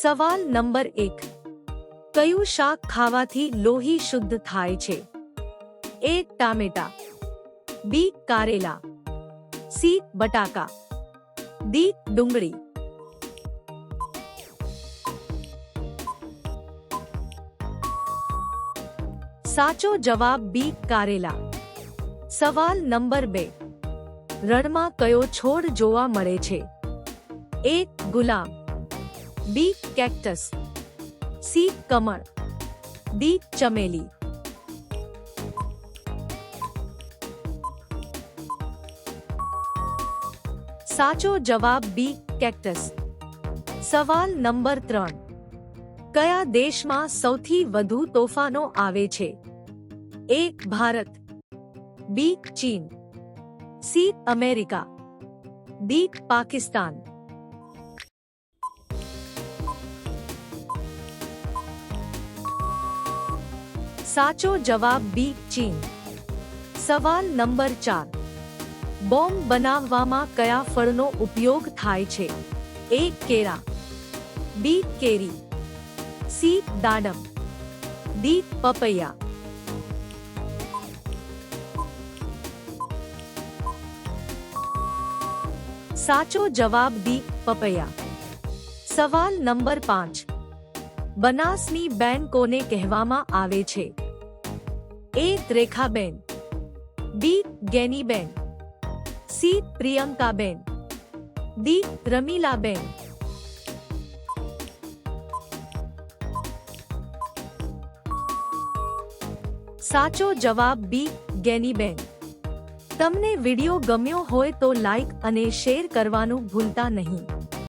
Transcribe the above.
सवाल नंबर 1 કયો શાક ખાવાથી લોહી શુદ્ધ થાય છે એ ટામેટા બી કારેલા સી બટાકા ડી ડુંગળી સાચો જવાબ બી કારેલા સવાલ નંબર 2 રણમાં કયો છોડ જોવા મળે છે એ ગુલાબ बी कैक्टस सी कमर डी चमेली साचो जवाब बी कैक्टस सवाल नंबर त्रण कया देश में सौथी वधु तोफानो आवे छे ए भारत बी चीन सी अमेरिका डी पाकिस्तान સાચો જવાબ બી ચીન સવાલ નંબર 4 બોમ બનાવવામાં કયા ફળનો ઉપયોગ થાય છે એ કેળા બી કેરી સી દાડમ ડી પપૈયા સાચો જવાબ ડી પપૈયા સવાલ નંબર 5 બનાસની બેન કોને કહેવામાં આવે છે A Rekha ben B Gaini ben C Priyanka ben D Ramila ben साचो जवाब बी गैनी बेन तमने वीडियो गम्यो होए तो लाइक अने शेयर करवानु भूलता नहीं